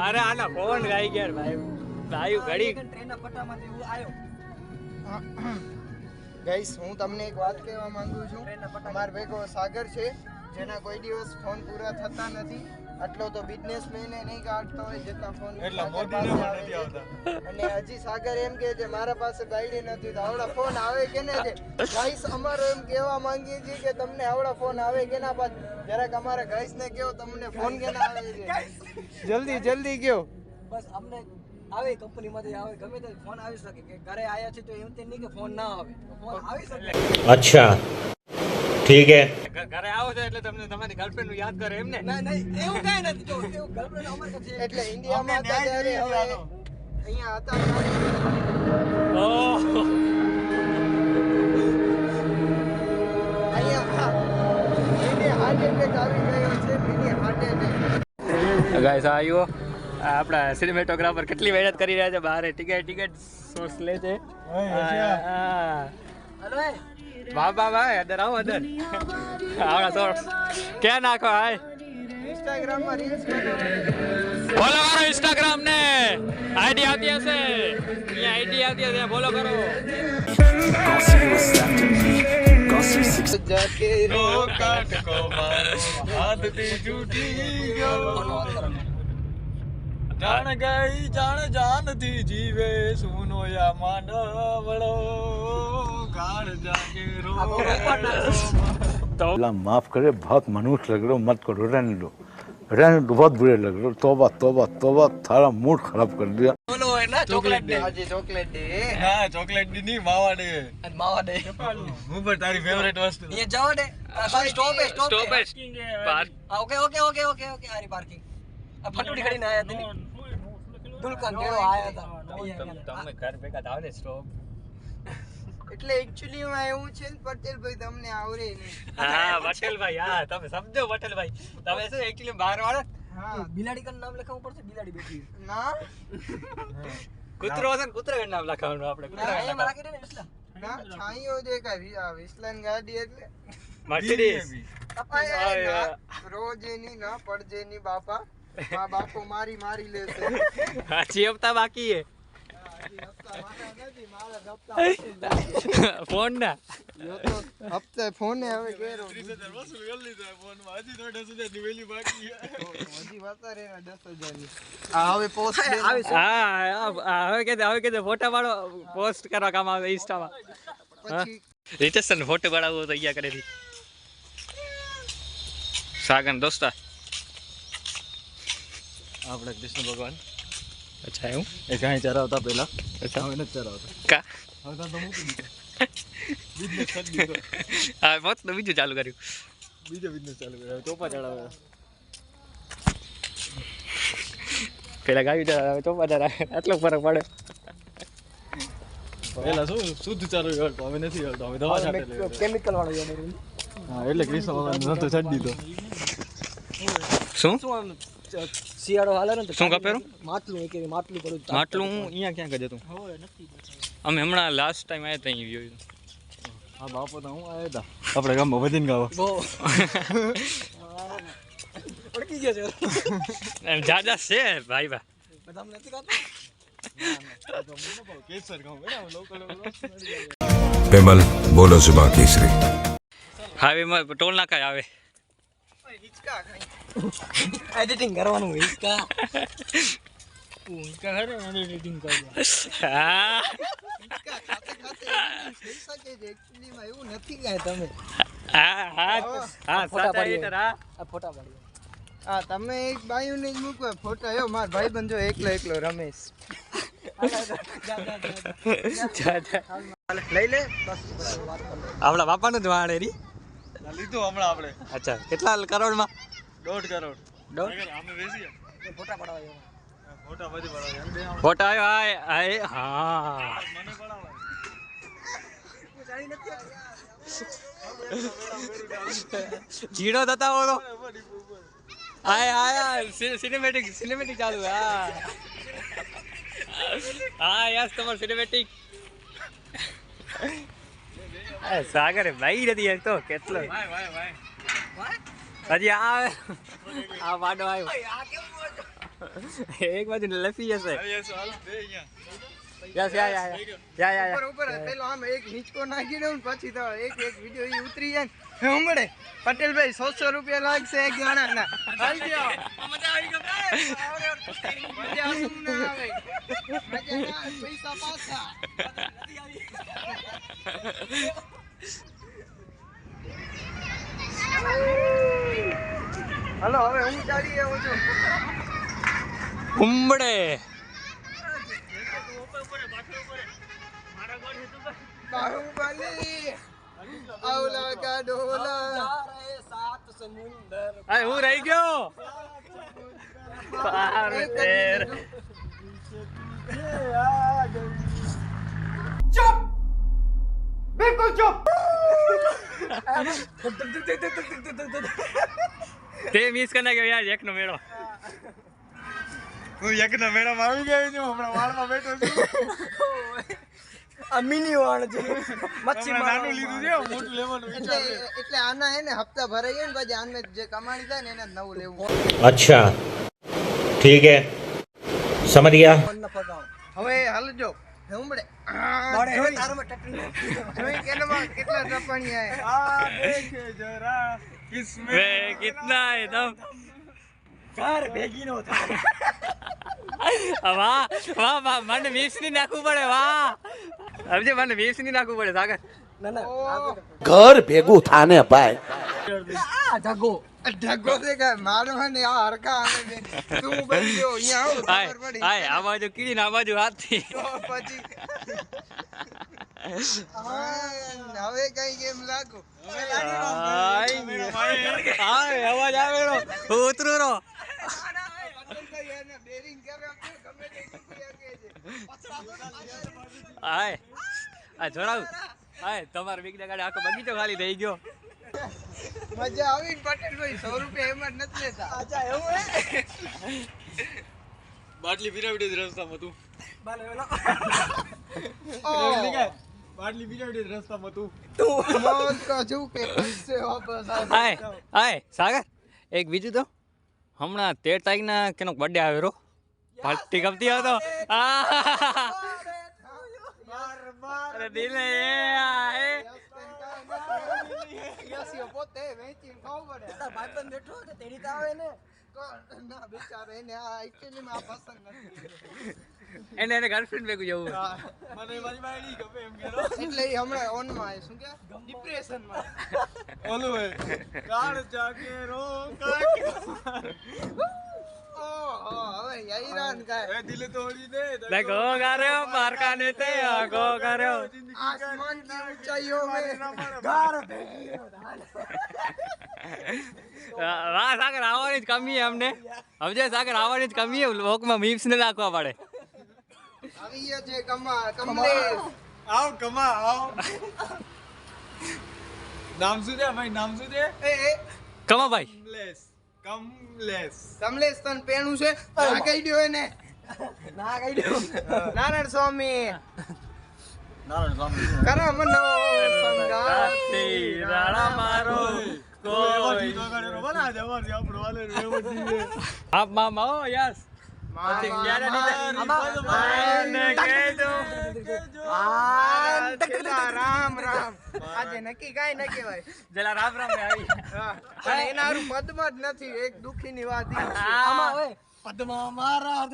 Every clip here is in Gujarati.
અરે આના ફોન ગાઈ ગયા ભાઈ. ભાઈ ઘડી ટ્રેનના પટ્ટામાંથી હું આવ્યો ગાઈસ હું તમને એક વાત કહેવા માંગુ છું. અમાર ભેગો સાગર છે જેના કોઈ દિવસ ફોન પૂરા થતા નથી. આટલો તો બિઝનેસ મેને નહીં કાઢતો હોય જેટલા ફોન એટલા મોદીને પણ નથી આવતા. અને હજી સાગર એમ કહે છે મારા પાસે ગાડી નથી તો આવડા ફોન આવે કે ને છે? ગાઈસ અમારો એમ કહેવા માંગીએ છીએ કે તમને આવડા ફોન આવે કે ના પાછ જરાક અમારા ગાઈસ ને કહો તમને ફોન કે ના આવે છે? જલ્દી જલ્દી કહો. બસ અમને આવે કંપનીમાંથી આવે ગમે તે ફોન આવી શકે. કે ઘરે આયા છે તો એમ તે નહીં કે ફોન ના આવે. ફોન આવી શકે. અચ્છા. ઠીક હે. ઘરે આવો છો એટલે તમને તમારી ગર્લફ્રેન્ડનું યાદ કરે એમ ને ના ના એવું કઈ નથી. જો એવું ગર્લફ્રેન્ડ અમાર છે. એટલે ઇન્ડિયામાં હતા ત્યારે હવે અહીંયા હતા ઓ ગાઈસ આવ્યો આપણા સિનેમેટોગ્રાફર કેટલી મહેનત કરી રહ્યા છે બહાર ટિકિટ ટિકિટ સોર્સ લે છે. હા વાહ વાહ વાહ અંદર આવો અંદર આવડા સોર્સ ક્યાં નાખો હાય? ઇન્સ્ટાગ્રામમાં રીલ્સ બનાવવાની ફોલો કરો ઇન્સ્ટાગ્રામ ને આઈડી આવતી હશે. અહીંયા આઈડી આવતી હશે. ફોલો કરો. જાકે રો કાટ કો મારો હાથથી છૂટી ગયો. જાણ ગઈ જાણ જાનથી જીવે સુનો યા માનવડો ગાળ જાગે રો તો अल्लाह माफ करे बहुत मनुष्य लग रहे हो मत करो रहने दो रहने दो बहुत बुरे लग रहे हो तोबा तोबा तोबा थारा मूड खराब कर दिया ઓલો હોય ને ચોકલેટ ડે આજે ચોકલેટ ડે ના ચોકલેટ ની નહીં માવા દે અને માવા ડે હું પણ તારી ફેવરેટ વસ્તુ અહીંયા જવા દે સ્ટોપ હે સ્ટોપ સ્ટોપ હે હે park okay okay okay okay okay આરી પાર્કિંગ આ ફટુડી ખડીને આયા દિલ્હી દુલકન હતા અહીંયા તમે ઘર ભેગા ને સ્ટોપ એટલે એક્ચ્યુઅલી માં એવું છે ને પટેલભાઈ તમને આવડે નહીં. હા પટેલભાઈ હા તમે સમજો પટેલભાઈ. તમે શું એક્ચ્યુઅલી બહાર વાળા? હા. બિલાડી કન નામ લખાવવું પડશે? બિલાડી બેઠી ના. કૂતરો હશે ને કૂતરા નામ લખાવવાનું આપણે કૂતરા અહીંયા રાખી દે ને વિસલા ના છાંયો દેખાય આ વિસલન ગાડી એટલે. મર્સિડીઝ. રોજ એની ના પડજે ની બાપા. મા બાપો મારી મારી લેશે હાચી હપ્તા બાકી હે. હજી ફોન ના. હપ્તે ફોને હવે કેરો વસૂલ કરી લીધો ફોનમાં હજી તો દસની વેલ્યુ બાકી હજી વધારે એના દસ હજારની આ હવે પોસ્ટ આવી હા હવે કે હવે કે ફોટા વાળો પોસ્ટ કરવા કામ આવે ઇન્સ્ટામાં પછી રિતેશન ફોટો પડાવવો તૈયાર કરેલી. સાગન દોસ્તા. આપણે કૃષ્ણ ભગવાન. અચ્છા એવું? એ કાંઈ ચરાવતા પહેલા. અચ્છા. હવે નથી ચરાવતા. કા? હવે તો મૂકી દીધો. હા મત તો બીજું ચાલુ કર્યું. બીજો બિઝનેસ ચાલુ કર્યો. ચોપા ચડાવે. પેલા ગાયું ચડાવે ચોપા ચડાવે. આટલો ફરક પડે. પેલા શું શુદ્ધ ચાલુ કરતો હવે નથી કરતો હવે દવા છાંટે કેમિકલ વાળો હા એટલે કૃષ્ણ ભગવાન નતો છાડી દીધો. શું? શું શિયાળો હાલે ને શું કપેરું માટલું કે માટલું કરું માટલું હું અહીંયા ક્યાંક જ હતું. અમે હમણાં લાસ્ટ ટાઈમ આવ્યા અહીં વ્યૂ હા બાપો તો હું આવ્યા હતા આપણે ગામમાં વધીને ગાવા. બહુ. અડકી ગયા છે. એમ જાજા છે ભાઈ બા બધા નથી ખાતા પેમલ બોલો સુબા કેસરી. હાઈવેમાં ટોલ નાકા આવે. એડિટિંગ કરવાનું હા. હિચકા ખાતે ખાતે editing થઈ શકે છે Actually માં એવું નથી કાંઈ તમે. હા હા હા ફોટા સાચા હા. આ ફોટા પાડીએ. હા તમે એક બાયુને જ મૂકો ફોટા યો માર ભાઈ બંધો એકલો એકલો રમેશ. આપણા બાપાનું જ વાણ એરી. લીધું હમણાં આપણે. અચ્છા કેટલા કરોડમાં? દોઢ કરોડ. દોઢ? અમે વેચીએ. ફોટા પડાવવા ફોટા બધી પડાવ્યા બે આવ્યો હાય હાય હા. મને જીણો થતા હોતો હાય હાય સિનેમેટિક સિનેમેટિક ચાલુ હા. હા યસ તમાર સિનેમેટિક સાગર ભાઈ નથી એક તો કેટલો. હજી આ આ વાડો આવ્યો. એક બાજુ લસી જશે યસ યા યા યા. યા ઉપર ઉપર પેલો આમ એક હિંચકો નાખી દઉં ને પછી તો એક એક વિડિયો ઈ ઉતરી જાય ને. હમણે. ઉમડે પટેલભાઈ સો સો રૂપિયા લાગશે એક જણાના. આવી ગયો. મજા આવી ગઈ મજા શું ના આવે. મજા આવે, પૈસા પાછા. હલો હવે હું ચાલી આવું છું. ઉમડે બાહુબલી આવલા કા ડોલા સાત સમુંદર અરે હું રહી ગયો પાર તેર તે મિસ કરી નાખ્યો યાર એકનો મેળો હું યજ્ઞ મેળામાં આવી ગયો છું હમણાં વાળમાં બેઠો છું. આ મિની મચ્છી લીધું છે લેવાનું એટલે આના હે ને હપ્તા ભરાઈએ ને પછી આને જે કમાણી થાય ને એને નવું લેવું. અચ્છા. ઠીક હે. સમજ ગયા? હવે હાલજો જો ઢુંબડે કેટલા ટપાણી આ દેખ જરા. કિસમે કિતના હે દમ ઘર ભેગી નો થાય. વાહ વાહ વાહ મને મિક્સ નાખવું પડે વાહ. અબજે મને વીસની નાખવું પડે સાગર. ના ના ઘર ભેગું થાને ભાઈ. મારો ને આ હરકા બે. તું અહીંયા આવો હાય ખબર પડી. હાય આ બાજુ કીડી ને બાજુ હાથી તો પછી. હવે કઈ કેમ લાગુ? હવે. હાય હાય અવાજ આવેલો હું ઉતરું રો. બેરિંગ કરે ગમે તે. હાય. આ જોરાવ હાય તમારે વીક ગાડી આખો બગીચો ખાલી થઈ ગયો. મજા આવી પટેલ ભાઈ સો રૂપિયા એમ જ નથી લેતા. અચ્છા એવું હે? બાટલી પીરાવી દે રસ્તામાં તું. બાલે ઓલો બાટલી પીરાવી દે રસ્તામાં તું. મોત કા જો કે કિસ્સે વાપસ. હાય હાય સાગર એક બીજું તો. હમણાં તેર તારીખના કેનો બર્થડે આવ્યો પાર્ટી હોય હતો અરે દિલે એ આ એ યસીઓ પોતે વેચીને ખાવું પડે. તાર ભાઈબંધ બેઠો તો તેડી તો ને ના બિચારો એને આ actually માં આ પસંદ નથી. એને એને ગર્લફ્રેન્ડ ભેગું જવું મને મારી બાયડી ગમે એમ કેરો એટલે હમણાં on માં શું કે? ડિપ્રેશનમાં. ઓલું હે કાળ જાગે રો કાકે ભેગી નો વાહ સાગર આવવાની જ કમી છે અમને. સમજે સાગર આવવાની જ કમી છે મીમ્સ ને નાખવા પડે. આવી છે કમા કમલેશ. આવ કમા આવ. નામ શું છે? ભાઈ નામ શું છે? એ કમા ભાઈ કમલેશ. કમલેશ. કમલેશ તન પેણું છે? ના કહી દો એને. ના કહી દો નારાયણ સ્વામી. નારાયણ સ્વામી. કરા મનો સંગાતી રાણા મારો કોઈ આપ મામા ઓ યસ. રામ રામ. આજે નક્કી કાઈ ન કહેવાય. જલા રામ રામ આવી. પણ એના હારું પદમાં જ નથી એક દુઃખીની વાત. આમાં હવે મારા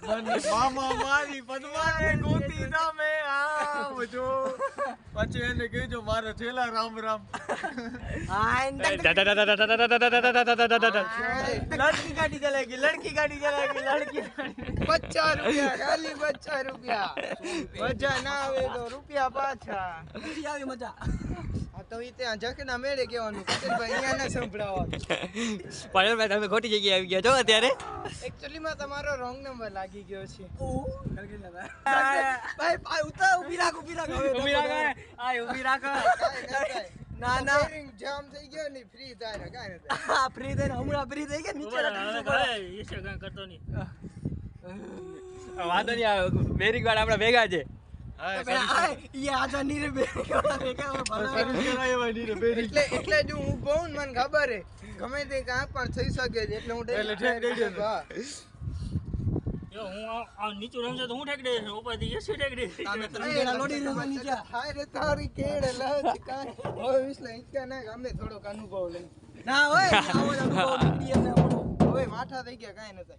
મામા મારી પદ્માને ગોતી તમે આવજો પછી એને કહેજો મારા છેલ્લા રામ રામ લડકી ગાડી ચલેગી લડકી ગાડી ચલેગી લડકી પચાસ રૂપિયા ખાલી પચાસ રૂપિયા મજા ના આવે તો રૂપિયા પાછા આવી મજા હા તો ઈ ત્યાં જખના મેળે કહેવાનું. પટેલભાઈ અહીંયા ના તમે ખોટી જગ્યાએ આવી ગયા છો અત્યારે? એકચ્યુઅલીમાં તમારો રોંગ નંબર લાગી ગયો છે. ભાઈ ભાઈ ઉતા ઊભી રાખ ઊભી રાખ. હવે ઊભી રાખો આ ઊભી રાખો. કાંઈ ન. ના જામ થઈ ગયો ને ફ્રી થાય ને કાંઈ ન હા ફ્રી હમણાં ફ્રી થઈ ગયા નીચે રાખી વાંધો નહીં બેરિંગ વાળા આપણા ભેગા છે. એટલે એટલે જ હું કહું ને મને ખબર હે. ગમે તે કાંઈ પણ થઈ શકે છે એટલે હું direct direct તો હું ત્રણ જણા લોડી રહ્યો છો. નીચે હાય રે તારી કેડ લાજ કાઈ. હવે વિસલા હિંચકા નાખ, અમે થોડોક અનુભવ લઈ. ના હોય. આવો અનુભવ નીકળી હવે માઠા થઈ ગયા કઈ ન થાય.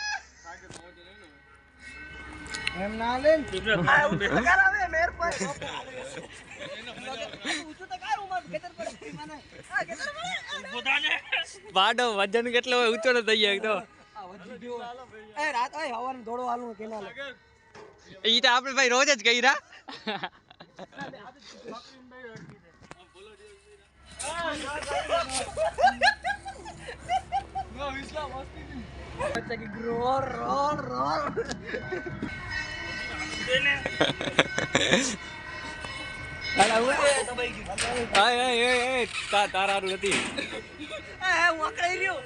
એમ ના લે ને. પડે વજન કેટલો હોય ઊંચો ન થઈ જાય તો. એ રાત હોય હવારનું દોડો હાલવું કેલા ઈ તો આપણે ભાઈ રોજ જ કહી વચ્ચે કે રોર રોર રોર. હાલા, ઉભે, દબાઈ ગયું. આય આય આય આય તા તારારું નથી એ, હું અકળાઈ રહ્યો.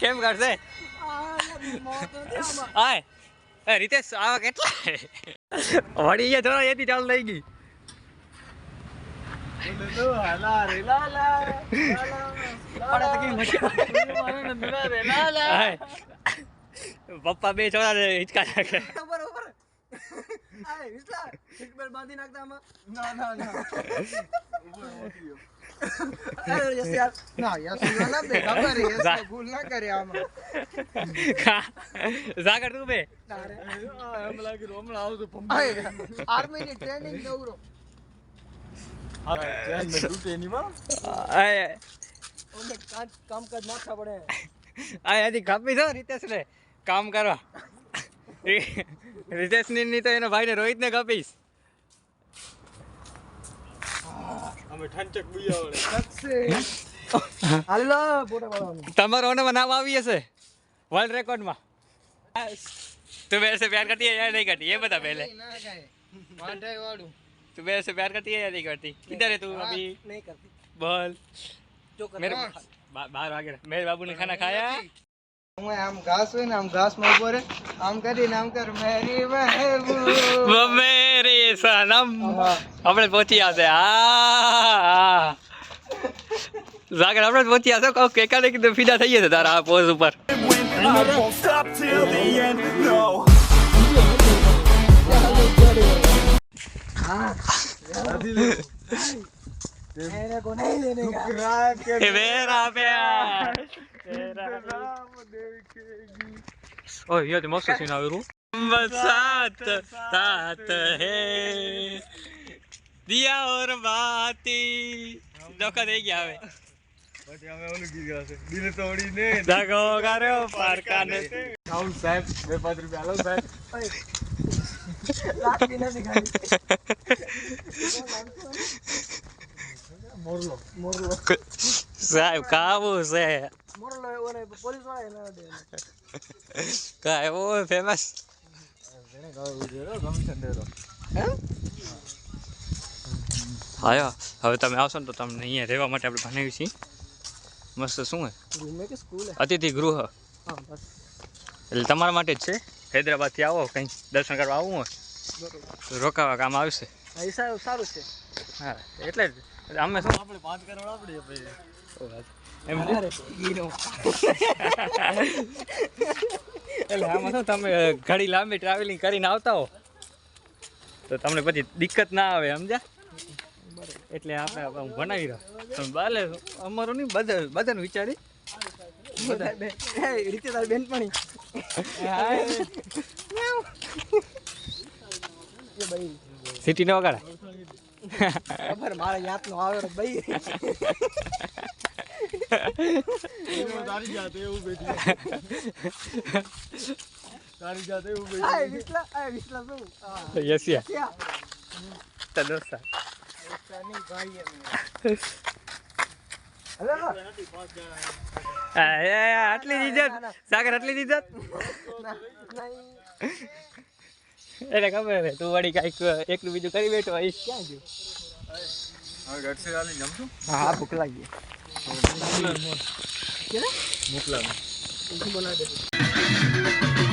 કેમ કરશે આ, મોત નથી આમાં. આય એ રીતેશ આવા કેટલા? વળી ગયા થોડા એથી ચાલુ થઈ ગઈ. પપ્પા બે છોડા ને હિચકા નાખે. બાંધી નાખતા આમાં. ના ના ના. યસ તો બે. આર્મી ની ટ્રેનિંગ કામકાજ નાખવા પડે. હજી કાપી દો રીતેશ ને કામ કરવા. રીતેશની તો એના ભાઈ ને રોહિત ને કાપીશ હાલ લો ફોટો પાડવાનું તમારો ઓને નામ આવી હશે વર્લ્ડ રેકોર્ડમાં તું मेरे से प्यार करती है या नहीं करती ये बता पहले ના કાંઈ વાંઢાઈ વાળું तू मेरे से प्यार करती है या नहीं करती किधर है तू अभी નહીં કરતી बोल જો કરે मेरे बा- बाहर आ गया मेरे बाबू ने खाना खाया હું આમ ઘાસ હોય ને આમ ઘાસ માં ઉભો રે આમ કરીને આમ કર મેરી મહેબૂબ वो मेरे सनम આપણે પહોંચી આવશે આ જાગર આપણે જ પહોંચી આવશે કહું કેકા ને કીધું ફીદા થઈ જશે તારા આ પોઝ ઉપર મેરે કો નહીં લેને કા એ મેરા પ્યાર ઓય યો તે મસ્ત સીન આવ્યું સાથ સાથ હે દિયા ઓર બાતી ધોકા થઈ ગયા હવે ધગો કર્યો પારકાને રાખી નથી ખાલી સાહેબ કાવું છે મોરલો એવો ને પોલીસવાળા ના દે ફેમસ આયો હવે તમે આવશો ને તો તમને અહીંયા રહેવા માટે આપણે ભણાવી છીએ. મસ્ત શું હે રૂમ કે સ્કૂલ? અતિથિ ગૃહ. એટલે તમારા માટે જ છે? હૈદરાબાદથી આવો કંઈ દર્શન કરવા આવવું હોય? રોકાવા કામ આવશે? સારું સારું છે. હા એટલે જ. અમે શું? આપણે પાંચ કરોડ આપણી એટલે આમાં શું તમે ઘડી લાંબી ટ્રાવેલિંગ કરીને આવતા હો? તો તમને પછી દિક્કત ના આવે સમજ્યા? એટલે આપણે હું બનાવી રહ્યો. તમે બાલે અમારો નહીં બધા બધાને વિચારી. રીતે તારી બેનપણી. એ ભાઈ વગાડે. ખબર મારે યાદ નો આવે રે ભાઈ આ વિસલા આ વિસલા શું? હા યસ યા એ, આટલી જ ઇજ્જત. સાગર આટલી ઇજ્જત? એને ખબર તું વળી કાંઈક એકલું બીજું કરી બેઠો આઈશ ક્યાં ગયો? હા હા ભૂખ લાગી. એની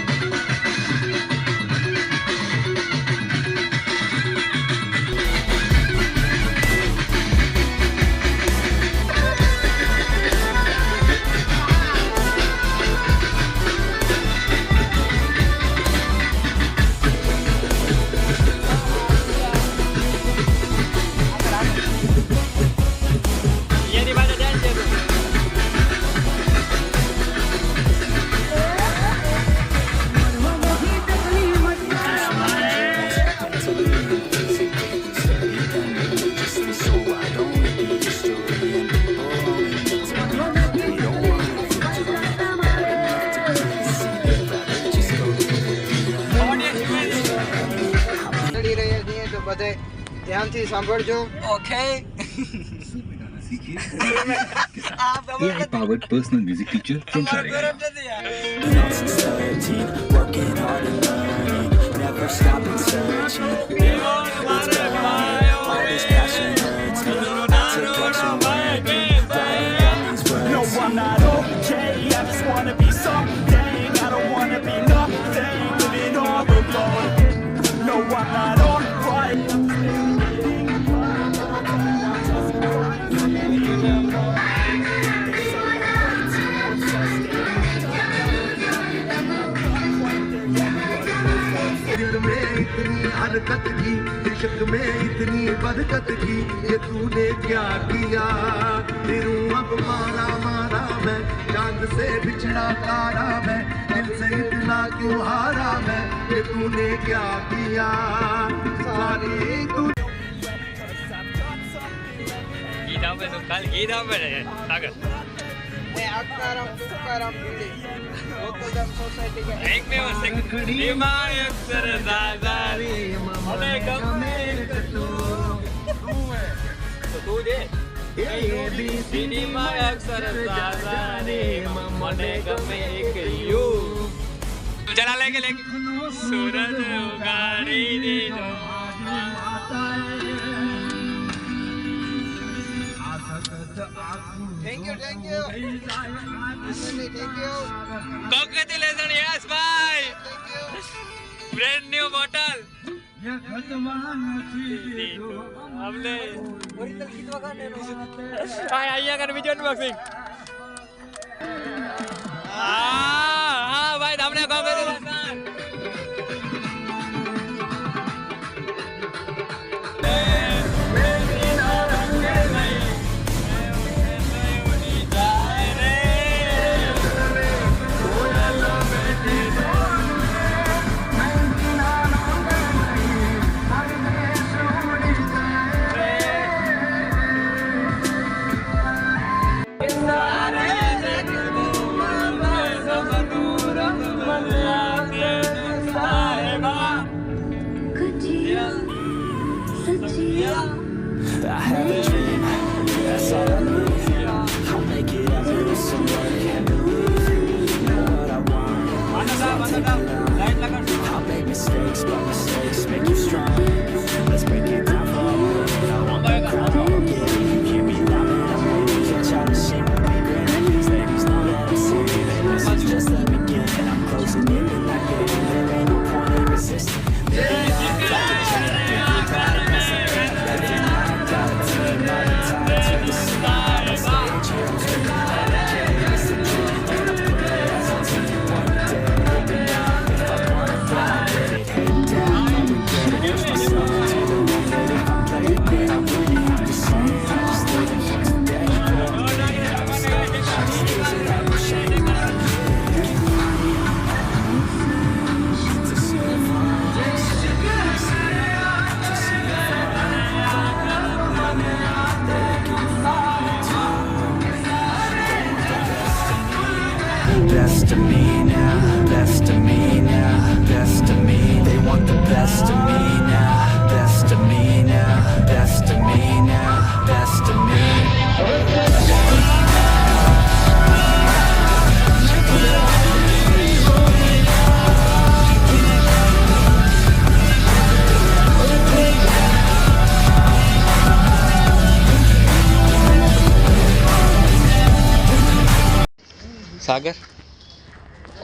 ધ્યાનથી સાંભળજો okay powered personal music teacher from No, दिल में इतनी हरकत की, इश्क में इतनी बरकत की, ये तूने क्या किया? फिरू अब मारा मारा मैं, चाँद से बिछड़ा तारा मैं, दिल से इतना क्यों हारा मैं? ये तूने क्या किया? सारी तू गीता में तो कल गीता में सागर। સાગર એ આકારામ તુકારામ ભીડી ગોકુલધામ સોસાયટી કે એક બે વર્ષ ધીમા અક્ષર દાદારી મને ગમે તો તું દે ધીમા અક્ષર દાદારી મને ગમે એક યુ જરા લેકે લેકે સૂરજ ઉગાડી દીધો thank you thank you thank you congratulation yes ભાઈ બ્રેન્ડ ન્યુ બોટલ અહીંયા કર બીજો અનબોક્સિંગ હા હા ભાઈ તમને કોંગ્રેચ્યુલેશન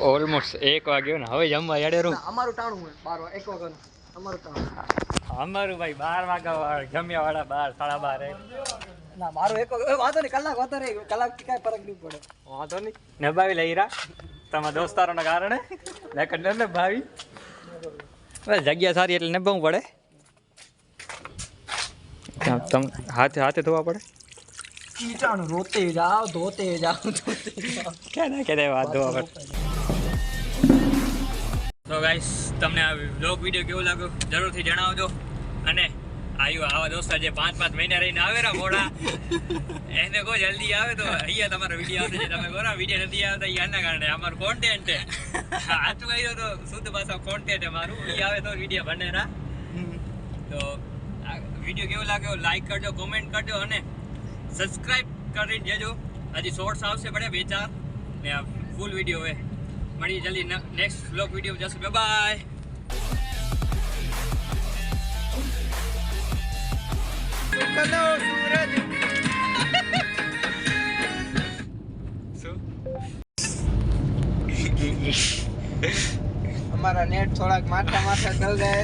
ઓલમોસ્ટ એક વાગ્યો ને. હવે જમવા યાડે રૂમ અમારું ટાણું હોય. બાર એક વાગ્યાનું. અમારું ટાણું. અમારું ભાઈ બાર વાગ્યા વાળા જમ્યા વાળા બાર સાડા બાર ના મારું એક વાંધો નહીં કલાક વધારે કલાક કાંઈ ફરક નહીં પડે. વાંધો નહીં. નભાવી લઈ રહ્યા તમારા દોસ્તારોના કારણે. નકર ને નભાવી બસ જગ્યા સારી એટલે નભાવવું પડે. તમ હાથે હાથે ધોવા પડે. કીટાણું રોતે જાઓ ધોતે જાઓ ધોતે જાઓ ક્યાં ના ક્યારે વાત ધોવા પડે. તો ગાઈસ તમને આ બ્લોગ વીડિયો કેવો લાગ્યો? જરૂરથી જણાવજો. અને આવ્યું આવા દોસ્તા જે પાંચ પાંચ મહિના રહીને આવે રા મોડા, એને કોઈ જલ્દી આવે તો અહીંયા તમારો વીડિયો આવશે. તમે કોરા વીડિયો નથી આવતા આના કારણે અમારું કોન્ટેન્ટ છે. સાચું કહ્યું તો શુદ્ધ ભાષા કોન્ટેન્ટ છે મારું. એ આવે તો વીડિયો બને રા તો આ વીડિયો કેવો લાગ્યો? લાઈક કરજો કોમેન્ટ કરજો અને સબસ્ક્રાઈબ કરીને જજો. હજી શોર્ટ્સ આવશે પડે બે ચાર. ને આ ફૂલ વીડિયો હોય મળીએ જલ્દી નેક્સ્ટ બ્લોગ વીડિયો જશું. બાય અમારા નેટ થોડાક માથા માથા ચલ જાય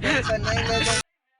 ટેન્શન નહીં લેજો.